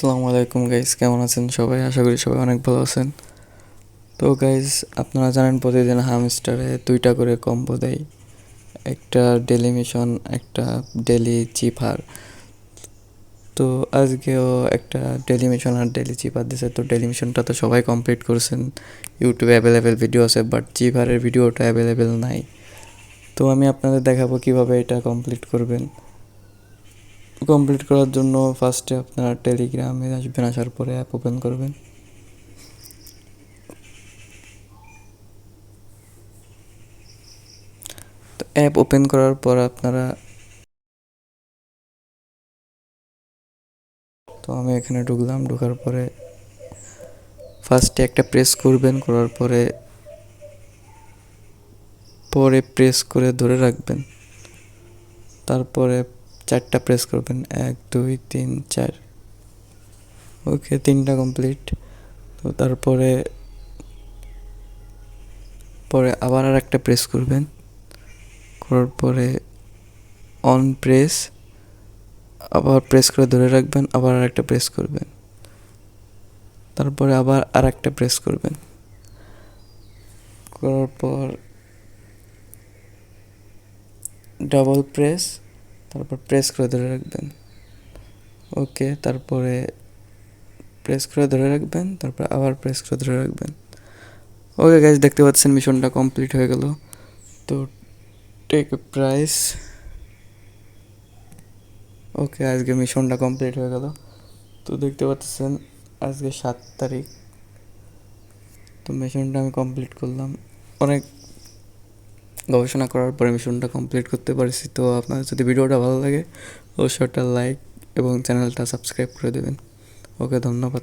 আসসালামু আলাইকুম গাইজ কেমন আছেন সবাই? আশা করি সবাই অনেক ভালো আছেন। তো গাইজ আপনারা জানেন প্রতিদিন হামস্টারে দুইটা করে কম্বো দেয়। একটা ডেলি মিশন একটা ডেলি চিপার তো আজকেও একটা ডেলি মিশন আর ডেলি চিপার দিছে। তো ডেলি মিশনটা তো সবাই কমপ্লিট করছেন। ইউটিউবে অ্যাভেলেবেল ভিডিও আছে বাট চিপারের ভিডিওটা অ্যাভেলেবেল নাই। তো আমি আপনাদের দেখাবো কীভাবে এটা কমপ্লিট করবেন। কমপ্লিট করার জন্য ফার্স্টে আপনারা টেলিগ্রামে আসবেন, আসার পরে অ্যাপ ওপেন করবেন। তো অ্যাপ ওপেন করার পর আপনারা তো আমি এখানে ঢুকলাম, ঢোকার পরে ফার্স্টে একটা প্রেস করবেন, করার পরে পরে প্রেস করে ধরে রাখবেন। তারপরে চারটা প্রেস করবেন। এক, দুই, তিন, চার। ওকে তিনটা কমপ্লিট তো তারপরে, পরে আবার আর একটা প্রেস করবেন। করার পরে অন প্রেস আবার প্রেস করে ধরে রাখবেন, আবার আর একটা প্রেস করবেন। তারপরে আবার আর একটা প্রেস করবেন। করার পর ডাবল প্রেস তারপর প্রেস করে ধরে রাখবেন। ওকে তারপরে প্রেস করে ধরে রাখবেন, তারপর আবার প্রেস করে ধরে রাখবেন। ওকে গাইজ দেখতে পাচ্ছেন মিশনটা কমপ্লিট হয়ে গেল। তো টেক প্রাইস ওকে আজকে মিশনটা কমপ্লিট হয়ে গেল। তো দেখতে পাচ্ছেন আজকে সাত তারিখ। তো মিশনটা আমি কমপ্লিট করলাম। অনেক গবেষণা করার পরে মিশনটা কমপ্লিট করতে পারছি। তো আপনাদের যদি ভিডিওটা ভালো লাগে, অবশ্যই একটা লাইক এবং চ্যানেলটা সাবস্ক্রাইব করে দেবেন। ওকে, ধন্যবাদ।